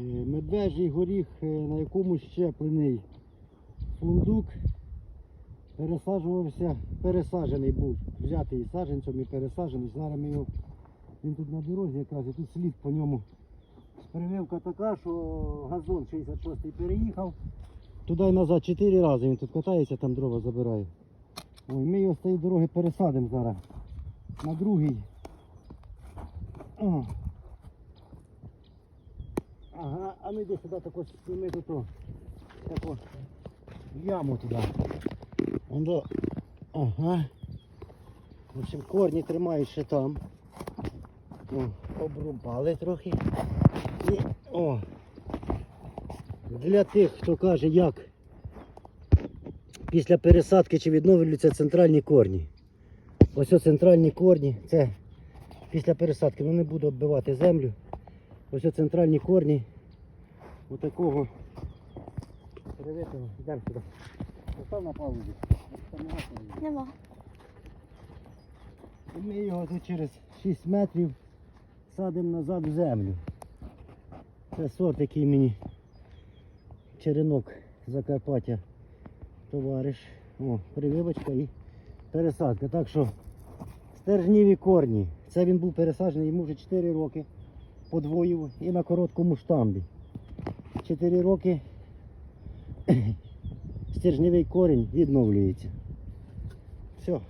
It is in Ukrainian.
Е, Медвежий горіх, е, на якому щеплений фундук, пересаджувався, пересаджений був, взятий саджанцем і пересаджений. Зараз ми його, він тут на дорозі якраз, і тут слід по ньому. Прививка така, що газон 66-й переїхав. Туди і назад 4 рази він тут катається, там дрова забирає. Ой, ми його з цієї дороги пересадимо зараз на другий. Ага, а ну йди сюди тако сними тут о, тако яму туди. Воно, ага. В общем, корні тримають ще там. О, обрубали трохи. І, о. Для тих, хто каже, як після пересадки чи відновлюються центральні корні. Ось центральні корні, це після пересадки, ну не буду оббивати землю. Ось о центральні корні отакого перевитого. Йдемо сюди. Постав на паузу. Нема. І ми його тут через 6 метрів садимо назад в землю. Це сорт, який мені черенок Закарпаття товариш. О, прививочка і пересадка. Так що стержніві корні. Це він був пересаджений, йому вже 4 роки подвоїв і на короткому штамбі. 4 роки стержневий корінь відновлюється. Все.